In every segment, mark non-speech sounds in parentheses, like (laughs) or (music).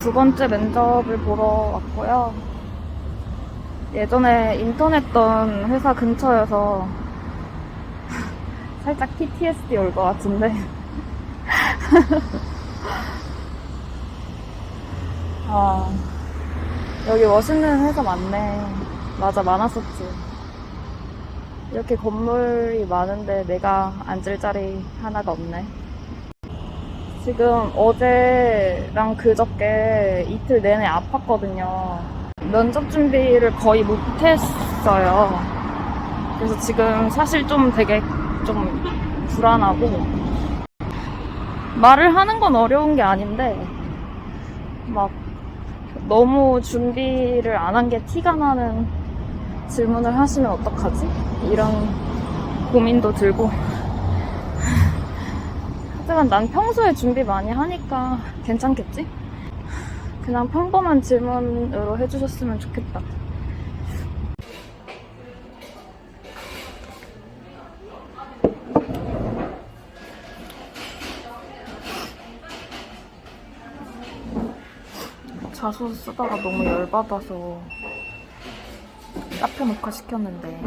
두 번째 면접을 보러 왔고요. 예전에 인턴 했던 회사 근처여서 (laughs) 살짝 PTSD 올 것 같은데. (laughs) 아, 여기 멋있는 회사 많네. 맞아, 많았었지. 이렇게 건물이 많은데 내가 앉을 자리 하나가 없네. 지금 어제랑 그저께 이틀 내내 아팠거든요. 면접 준비를 거의 못했어요. 그래서 지금 사실 좀 되게 좀 불안하고 말을 하는 건 어려운 게 아닌데 막 너무 준비를 안 한 게 티가 나는 질문을 하시면 어떡하지? 이런 고민도 들고 하지만 난 평소에 준비 많이 하니까 괜찮겠지? 그냥 평범한 질문으로 해주셨으면 좋겠다. 자소서 쓰다가 너무 열받아서 카페 녹화 시켰는데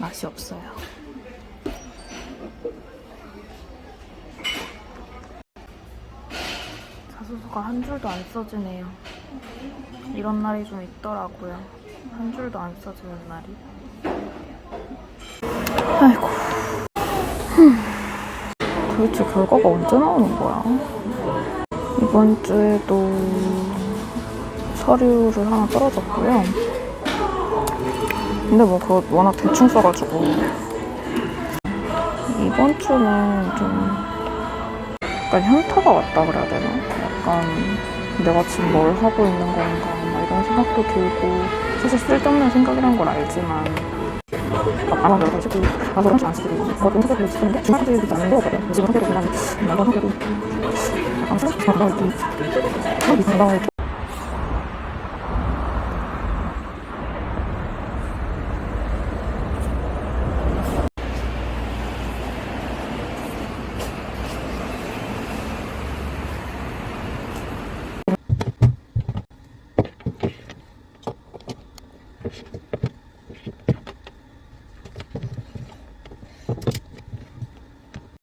맛이 없어요. 자소서가 한 줄도 안 써지네요. 이런 날이 좀 있더라고요. 한 줄도 안 써지는 날이. 아이고. 흠. 도대체 결과가 언제 나오는 거야? 이번 주에도 서류를 하나 떨어졌고요. 근데 뭐 그거 워낙 대충 써가지고 이번 주는 좀 약간 현타가 왔다 그래야 되나? 약간 내가 지금 뭘 하고 있는 건가 막 이런 생각도 들고 사실 쓸데없는 생각이란 걸 알지만. 막 아마 여러 가지고 아 그런 줄안 쓰고 뭐 그런 생각을 쓰는데 중학생들이 많은 거거든. 지금 학교도 그냥 나도 학교도 약간 생각이 건강을 좀 생각이 건강을 좀